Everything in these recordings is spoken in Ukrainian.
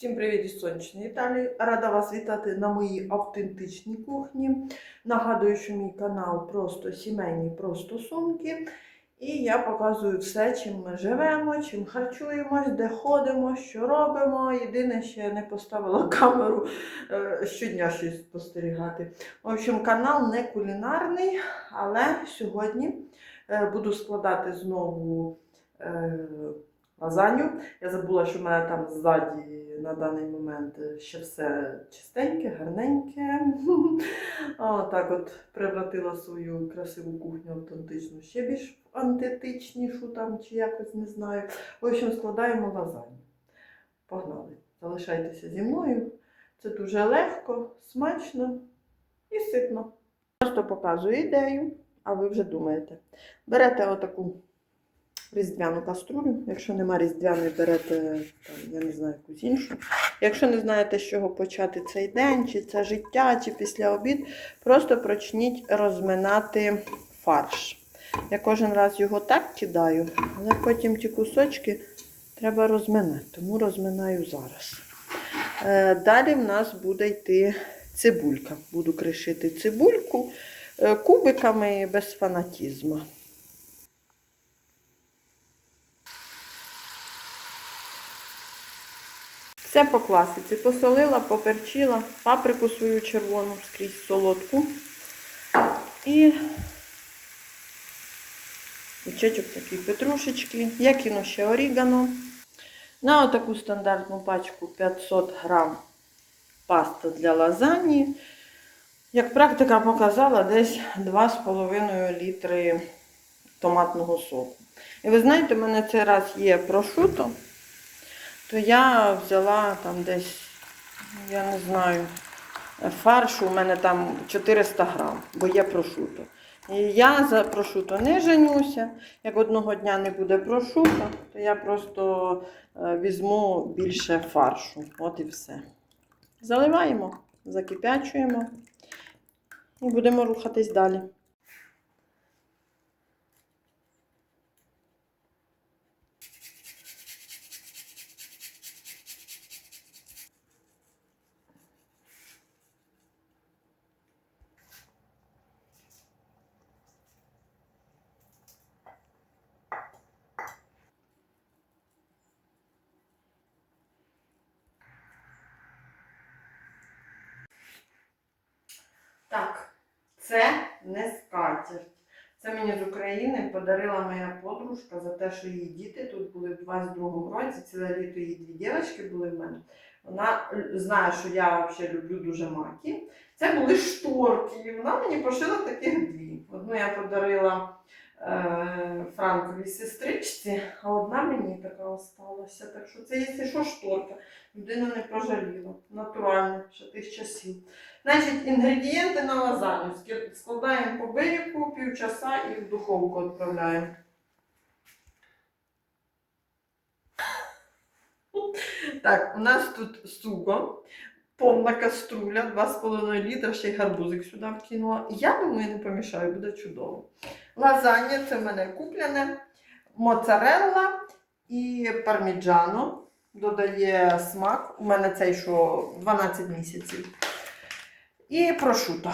Всім привіт із сонячної Італії. Рада вас вітати на моїй автентичній кухні. Нагадую, що мій канал просто сімейні про стосунки. І я показую все, чим ми живемо, чим харчуємось, де ходимо, що робимо. Єдине, ще не поставила камеру е, щодня щось спостерігати. В общем, канал не кулінарний, але сьогодні е, буду складати знову е, лазанью. Я забула, що в мене там ззаді на даний момент ще все чистеньке, гарненьке. О, так от превратила свою красиву кухню автентичну ще більш антитичнішу там чи якось не знаю. В общем, складаємо лазанью. Погнали. Залишайтеся зі мною. Це дуже легко, смачно і ситно. Просто показую ідею, а ви вже думаєте. Берете отаку різдвяну каструлю. Якщо нема різдвяної, берете там, я не знаю, якусь іншу. Якщо не знаєте, з чого почати цей день, чи це життя, чи після обід, просто почніть розминати фарш. Я кожен раз його так кидаю, але потім ті кусочки треба розминати, тому розминаю зараз. Е, Далі в нас буде йти цибулька. Буду кришити цибульку е, кубиками без фанатізму. Все по класиці. Посолила, поперчила, паприку свою червону скрізь солодку. І кучечок такий петрушечки. Я кину ще орігано. На отаку стандартну пачку 500 грам пасти для лазаньї. Як практика показала, десь 2,5 літри томатного соку. І ви знаєте, у мене цей раз є прошуто то я взяла там десь, я не знаю, фаршу у мене там 400 грам, бо є прошуто. І я за прошуто не женюся. Як одного дня не буде прошуто, то я просто е, візьму більше фаршу. От і все. Заливаємо, закипячуємо і будемо рухатись далі. Так, це не скатерть. Це мені з України подарила моя подружка за те, що її діти тут були в 22-му році, ціле літо її дві дівчатки були в мене. Вона знає, що я взагалі люблю дуже маки. Це були шторки, і вона мені пошила таких дві. Одну я подарила е, Франковій сестричці, а одна мені така осталася. Так що це, якщо що, шторка. Людина не пожаліла. Натурально, ще тих часів. Значить, інгредієнти на лазанью. Ски- Складаємо по бирику півчаса і в духовку відправляємо. Так, у нас тут суго, повна каструля, 2,5 літра, ще й гарбузик сюди вкинула. Я думаю, не помішаю, буде чудово. Лазанья це в мене куплене, моцарелла і парміджано. Додає смак. У мене цей що 12 місяців. І прошуто.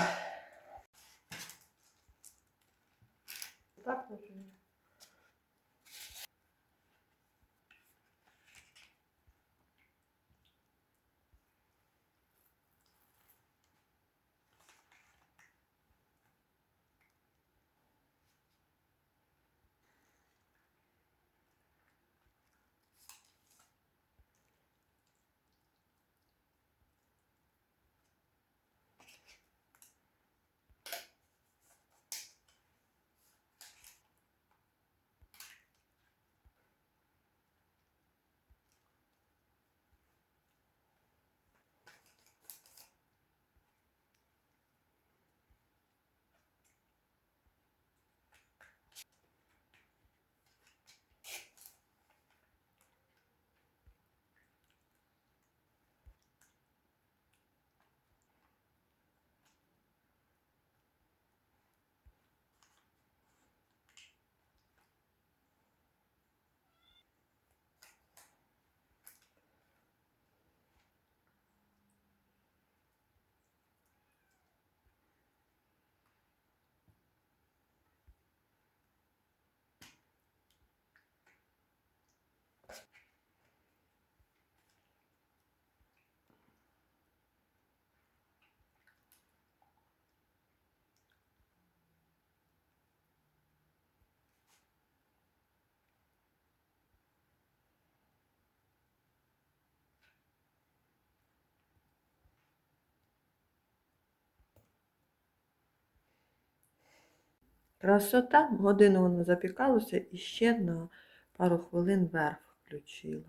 Красота, годину воно запікалося і ще на пару хвилин верх включила.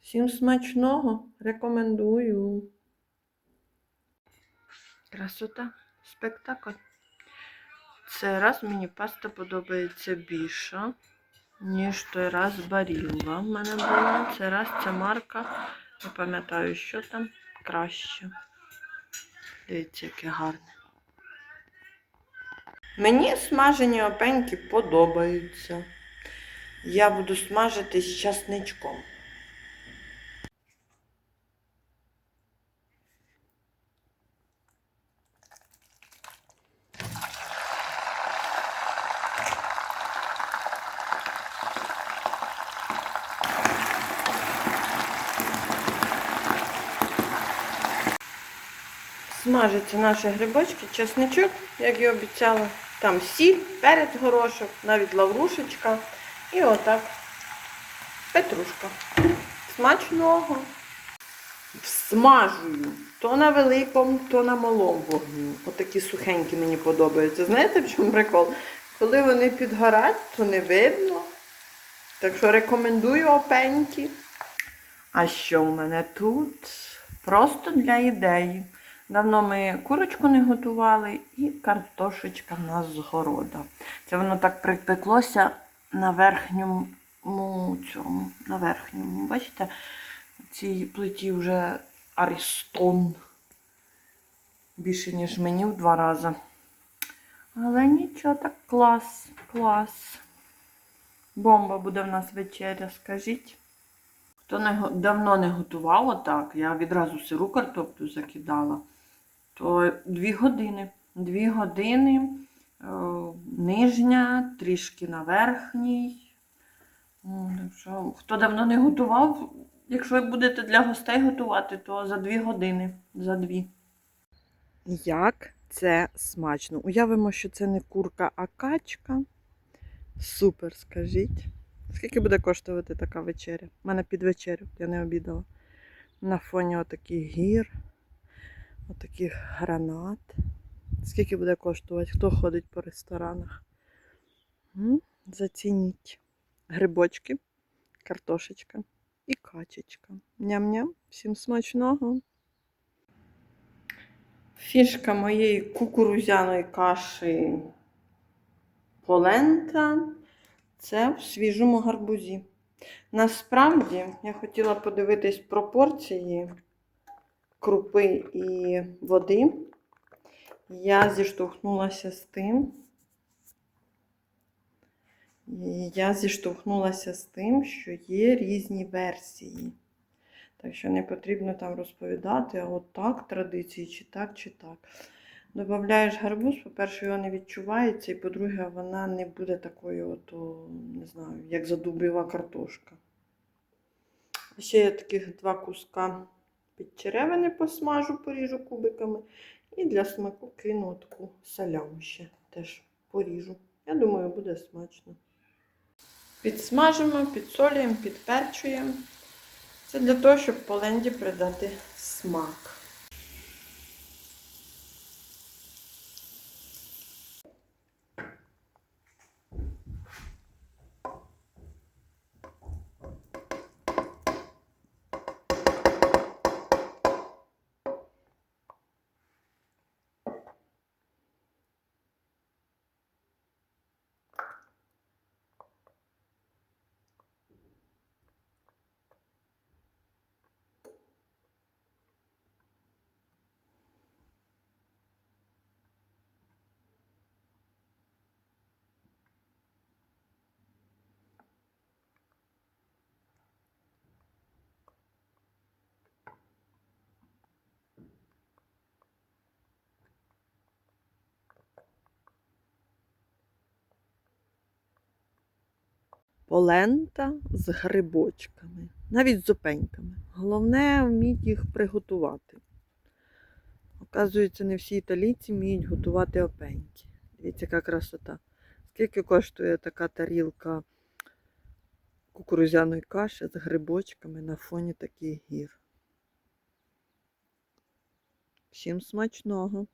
Всім смачного рекомендую. Красота, спектакль. Цей раз мені паста подобається більше, ніж той раз барілла в мене була. Цей раз ця марка, не пам'ятаю, що там краще. Дивіться, яке гарне. Мені смажені опеньки подобаються. Я буду смажити з часничком. Смажаться наші грибочки, чесничок, як і обіцяла. Там сіль, перець горошок, навіть лаврушечка. І отак петрушка. Смачного. Смажую. То на великому, то на малому вогню. Отакі сухенькі мені подобаються. Знаєте, в чому прикол? Коли вони підгорять, то не видно. Так що рекомендую опеньки. А що в мене тут? Просто для ідеї. Давно ми курочку не готували і картошечка в нас з города. Це воно так припеклося на верхньому цьому, на верхньому. Бачите, цій плиті вже арістон. Більше, ніж мені в два рази. Але нічого, так клас, клас. Бомба буде в нас вечеря, скажіть. Хто не, давно не готував отак, я відразу сиру картоплю закидала, то дві години. Дві години е, нижня, трішки на верхній. М, Хто давно не готував, якщо ви будете для гостей готувати, то за дві години. За дві. Як це смачно. Уявимо, що це не курка, а качка. Супер, скажіть. Скільки буде коштувати така вечеря? У мене під вечерю, я не обідала. На фоні отаких гір, отаких гранат. Скільки буде коштувати? Хто ходить по ресторанах? Зацініть. Грибочки, картошечка і качечка. Ням-ням, всім смачного. Фішка моєї кукурузяної каші полента це в свіжому гарбузі. Насправді, я хотіла подивитись пропорції крупи і води. Я зіштовхнулася з тим. Я зіштовхнулася з тим, що є різні версії. Так що не потрібно там розповідати, а от так традиції, чи так, чи так. Добавляєш гарбуз, по-перше, його не відчувається, і по-друге, вона не буде такою, от, не знаю, як задубіва картошка. Ще я таких два куска підчеревини посмажу, поріжу кубиками. І для смаку кину таку саляму ще теж поріжу. Я думаю, буде смачно. Підсмажимо, підсолюємо, підперчуємо. Це для того, щоб поленді придати смак. Полента з грибочками, навіть з опеньками. Головне вміти їх приготувати. Оказується, не всі італійці вміють готувати опеньки. Дивіться, яка красота. Скільки коштує така тарілка кукурузяної каші з грибочками на фоні таких гір? Всім смачного!